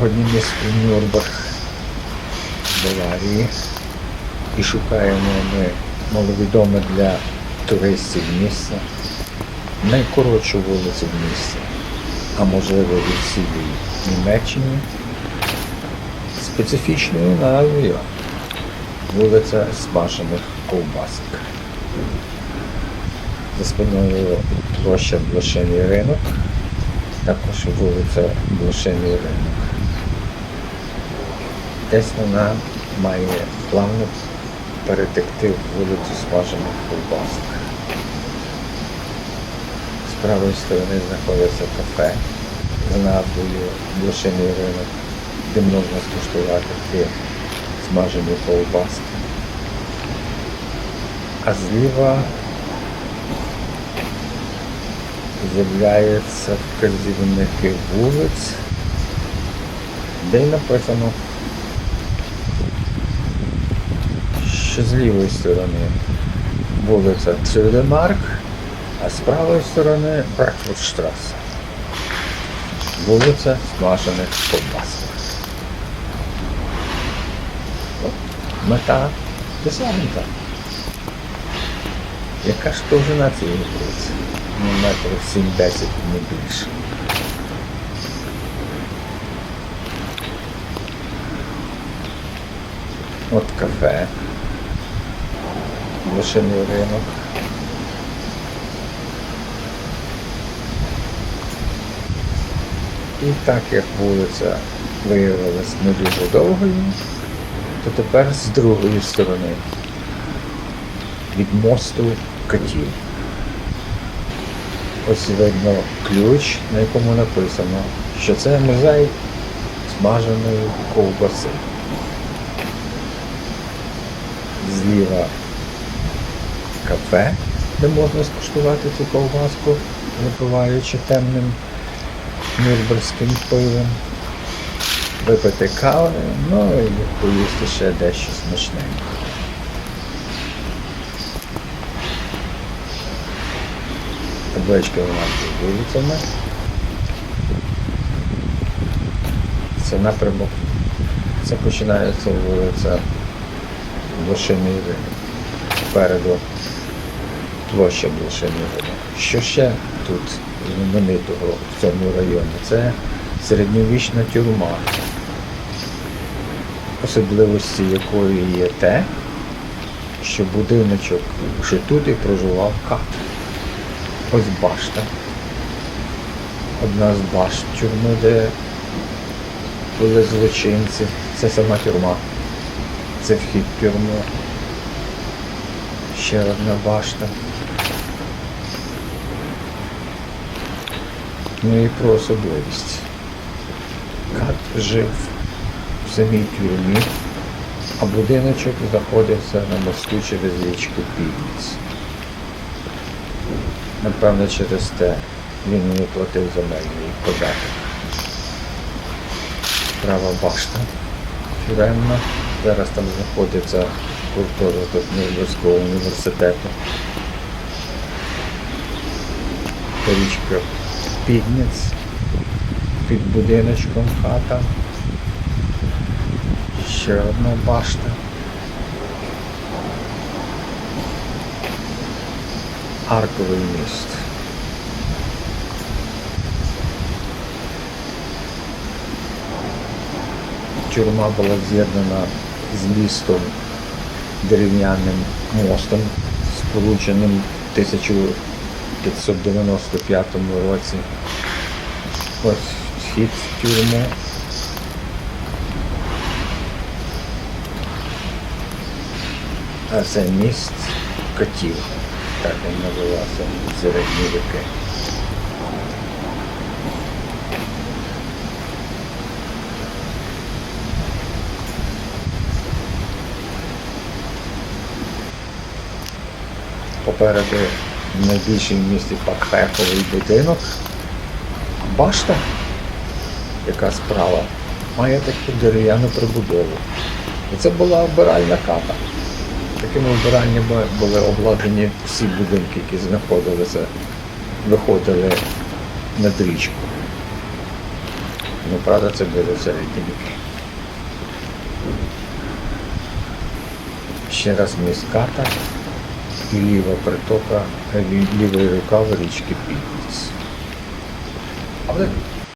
Сьогодні місто Нюрнберг, Баварії. І шукаємо ми маловідоме для туристів місце. Найкоротшу вулицю в місті, а можливо і в цілій Німеччині. Специфічною назвою вулиця Смажених ковбасок. За спиною площа Блошиний ринок, також вулиця Блошиний ринок. Десь вона має плавно перетекти в вулицю Смажених ковбасок. З правої сторони знаходиться кафе з назвою Блошиний ринок, де можна скуштувати ті смажені ковбаски. А зліва з'являються вказівники вулиць, де написано, що з лівої сторони вулиця Цюрдемарк, а з правої сторони Бракфуртштраса. Вулиця смажених ковбасок. Мета досягнута. Яка ж довжина цієї вулиці? Ну, метрів 7-10 не більше. От кафе. Лошиний ринок. І так як вулиця виявилась не дуже довгою, то тепер з другої сторони від мосту катів. Ось видно ключ, на якому написано, що це музей смаженої ковбаси. Зліва кафе, де можна скуштувати цю ковбаску, випиваючи темним нюрнберзьким пивом, випити кави, ну і поїсти ще дещо смачненьке. Таблички вона з вулицями. Це напрямок. Це починається вулиця Блошиний ринок. Площа Блошиний ринок. Що ще тут знаменитого в цьому районі? Це середньовічна тюрма. Особливості якої є те, що будиночок, що тут і проживав кат. Ось башта. Одна з башт тюрми, де були злочинці. Це сама тюрма. Це вхід в тюрму. Ще одна башта. Ну і про особливість. Кат жив в самій тюрмі, а будиночок знаходився на мосту через річку Півніць. Напевно, через те він не платив земельний податок. Права башта тюремна. Зараз там знаходиться гуртожиток Нюрнберзького університету. Річка Підніць. Під будиночком хата. Ще одна башта. Арковий міст. Тюрма була з'єднана з містом дерев'яним мостом, сполученим в 1595 році. Ось вхід в тюрму. А це міст котів, так він називався в середні віки. Попереду в місті паркхеховий будинок. Башта, яка справа, має таку дерев'яну прибудову. І це була обиральна хата. Такими вбираннями були обладнані всі будинки, які знаходилися, виходили над річку. Ну, правда, це буде всередині. Ще раз міската і ліва притока, лівої лі- лівий рукав річки Півніць. Але